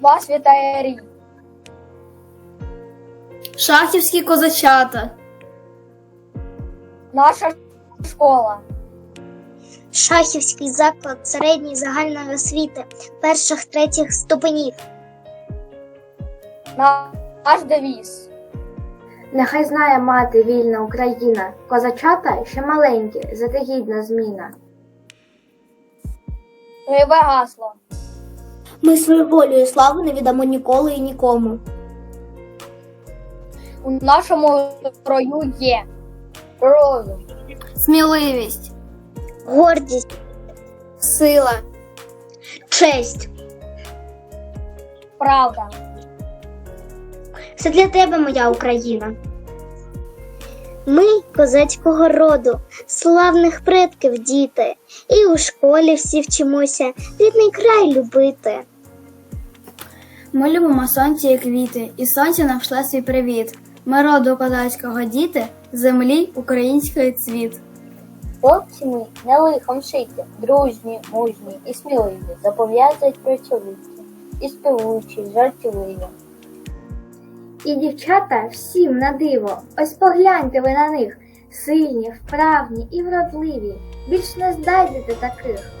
Вас вітає рік. Шахівські козачата. Наша школа. Шахівський заклад середньої загальної освіти перших третіх ступенів. Наш девіз. Нехай знає мати вільна Україна, козачата ще маленькі, зате гідна зміна. Бойове гасло. Ми свою волю і славу не віддамо ніколи і нікому. У нашому строю є розум, Сміливість, Гордість, сила, честь. правда. Це для тебе, моя Україна. Ми козацького роду, славних предків діти, і у школі всі вчимося рідний край любити. Ми любимо сонце і квіти, і сонце нам шле свій привіт. Ми роду козацького діти, землі української цвіт. Хлопці ми не лихом шиті, дружні, мужні і сміливі, зобов'язують працьовиті, і співучі, жартівливі. І дівчата всім на диво. Ось погляньте ви на них. Сильні, вправні і вродливі. Більш не знайдете таких.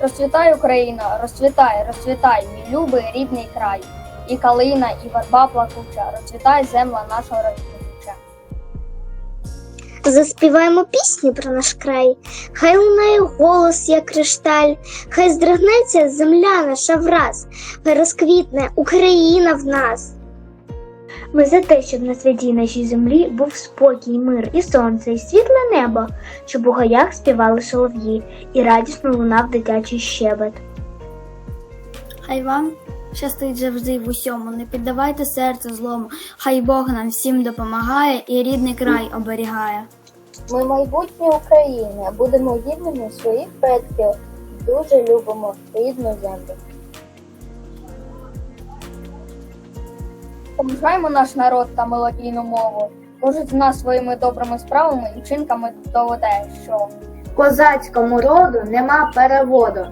Розцвітай Україна, розцвітай, розцвітай, мій любий рідний край. І калина, і верба плакуча, розцвітай земла нашого родюча. Заспіваємо пісню про наш край, хай лунає голос, як кришталь, хай здригнеться земля наша враз, хай розквітне Україна в нас. Ми за те, щоб на святій нашій землі був спокій, мир і сонце, і світле небо, щоб у гаях співали солов'ї, і радісно лунав дитячий щебет. Хай вам щастить завжди в усьому, не піддавайте серцю злому, хай Бог нам всім допомагає і рідний край оберігає. Ми майбутнє України, будемо гідними своїх предків, дуже любимо рідну землю. Поважаємо наш народ та мелодійну мову. Кожен з нас своїми добрими справами і вчинками доведе, що Козацькому роду нема переводу.